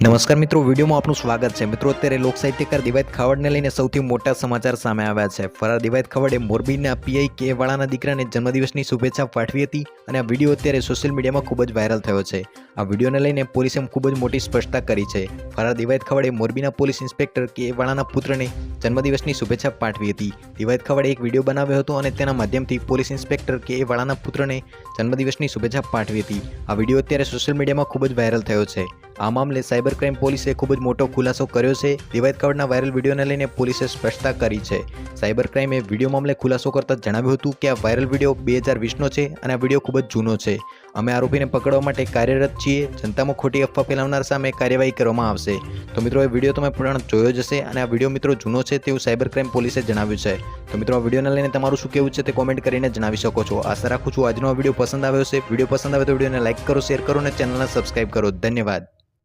નમસ્કાર મિત્રો, વિડીયોમાં આપનું સ્વાગત છે. મિત્રો, અત્યારે લોક સાહિત્યકાર દિવાયત ખાવડને લઈને સૌથી મોટા સમાચાર સામે આવ્યા છે. ફરાર દિવાયત ખાવડે મોરબીના પીઆઈ કે વાળાના દીકરાને જન્મદિવસની શુભેચ્છા પાઠવી હતી અને આ વીડિયો અત્યારે સોશિયલ મીડિયામાં ખૂબ જ વાયરલ થયો છે. આ વિડીયોને લઈને પોલીસે ખૂબ જ મોટી સ્પષ્ટતા કરી છે. ફરાર દિવાયત ખાવડે મોરબીના પોલીસ ઇન્સ્પેક્ટર કે વાળાના પુત્રને જન્મદિવસની શુભેચ્છા પાઠવી હતી. દિવાયત ખવડે એક વીડિયો બનાવ્યો હતો અને તેના માધ્યમથી પોલીસ ઇન્સ્પેક્ટર કે વાળાના પુત્રને જન્મદિવસની શુભેચ્છા પાઠવી હતી. આ વીડિયો અત્યારે સોશિયલ મીડિયામાં ખૂબ જ વાયરલ થયો છે. આ મામલે સાયબર ક્રાઇમ પોલીસે ખૂબ જ મોટો ખુલાસો કર્યો છે. દિવાયત ખવડના વાયરલ વિડીયોને લઈને પોલીસે સ્પષ્ટતા કરી છે. સાયબર ક્રાઇમે વીડિયો મામલે ખુલાસો કરતા જણાવ્યું હતું કે આ વાયરલ વીડિયો બે હજાર વીસનો છે અને આ વીડિયો ખૂબ જ જૂનો છે. અમે આરોપીને પકડવા માટે કાર્યરત છીએ. જનતામાં ખોટી અફવા ફેલાવનાર સામે કાર્યવાહી કરવામાં આવશે. તો મિત્રો, એ વીડિયો તમે પણ જોયો જ હશે અને આ વીડિયો મિત્રો જૂનો છે તેવું સાયબર ક્રાઇમ પોલીસે જણાવ્યું છે. તો મિત્રો, આ વિડીયોને લઈને તમારું શું કેવું છે તે કોમેન્ટ કરીને જણાવી શકો છો. આશા રાખું છું આજનો આ વીડિયો પસંદ આવ્યો છે વીડિયો પસંદ આવે તો વિડીયોને લાઇક કરો, શેર કરો અને ચેનલને સબસ્ક્રાઇબ કરો. ધન્યવાદ.